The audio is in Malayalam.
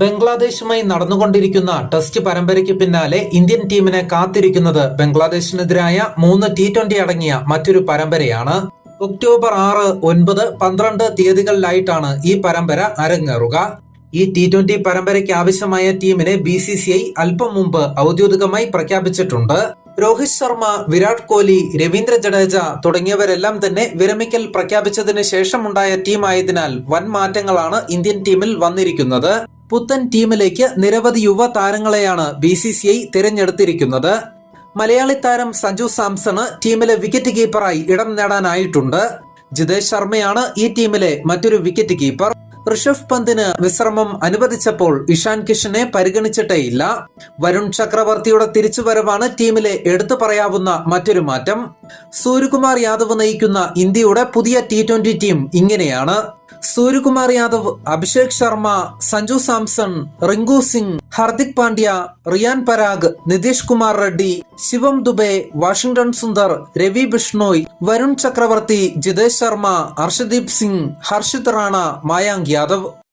ബംഗ്ലാദേശുമായി നടന്നുകൊണ്ടിരിക്കുന്ന ടെസ്റ്റ് പരമ്പരയ്ക്ക് പിന്നാലെ ഇന്ത്യൻ ടീമിനെ കാത്തിരിക്കുന്നത് ബംഗ്ലാദേശിനെതിരായ മൂന്ന് ടി ട്വന്റി അടങ്ങിയ മറ്റൊരു പരമ്പരയാണ്. ഒക്ടോബർ ആറ് ഒൻപത് പന്ത്രണ്ട് തീയതികളിലായിട്ടാണ് ഈ പരമ്പര അരങ്ങേറുക. ഈ ടി ട്വന്റി പരമ്പരയ്ക്ക് ആവശ്യമായ ടീമിനെ ബി സി സി ഐ അല്പം മുമ്പ് ഔദ്യോഗികമായി പ്രഖ്യാപിച്ചിട്ടുണ്ട്. രോഹിത് ശർമ്മ വിരാട് കോഹ്ലി രവീന്ദ്ര ജഡേജ തുടങ്ങിയവരെല്ലാം തന്നെ വിരമിക്കൽ പ്രഖ്യാപിച്ചതിന് ശേഷമുണ്ടായ ടീമായതിനാൽ വൻ മാറ്റങ്ങളാണ് ഇന്ത്യൻ ടീമിൽ വന്നിരിക്കുന്നത്. പുത്തൻ ടീമിലേക്ക് നിരവധി യുവ താരങ്ങളെയാണ് ബി സി സി ഐ തിരഞ്ഞെടുത്തിരിക്കുന്നത്. മലയാളി താരം സഞ്ജു സാംസണ് ടീമിലെ വിക്കറ്റ് കീപ്പറായി ഇടം നേടാനായിട്ടുണ്ട്. ജിതേഷ് ശർമ്മയാണ് ഈ ടീമിലെ മറ്റൊരു വിക്കറ്റ് കീപ്പർ ഋഷഭ് പന്തിന് വിശ്രമം അനുവദിച്ചപ്പോൾ ഇഷാൻ കിഷനെ പരിഗണിച്ചിട്ടേയില്ല വരുൺ ചക്രവർത്തിയുടെ തിരിച്ചുവരവാണ് ടീമിലെ എടുത്തു പറയാവുന്ന മറ്റൊരു മാറ്റം. സൂര്യകുമാർ യാദവ് നയിക്കുന്ന ഇന്ത്യയുടെ പുതിയ ടി ട്വന്റി ടീം ഇങ്ങനെയാണ്. സൂര്യകുമാർ യാദവ് അഭിഷേക് ശർമ്മ സഞ്ജു സാംസൺ റിങ്കു സിംഗ് ഹർദിക് പാണ്ഡ്യ റിയാൻ പരാഗ് നിതീഷ് കുമാർ റെഡ്ഡി ശിവം ദുബെ വാഷിംഗ്ടൺ സുന്ദർ രവി ബിഷ്ണോയ് വരുൺ ചക്രവർത്തി ജിതേഷ് ശർമ്മ അർഷദീപ് സിംഗ് ഹർഷിത് റാണ മായാങ്ക് യാദവ്.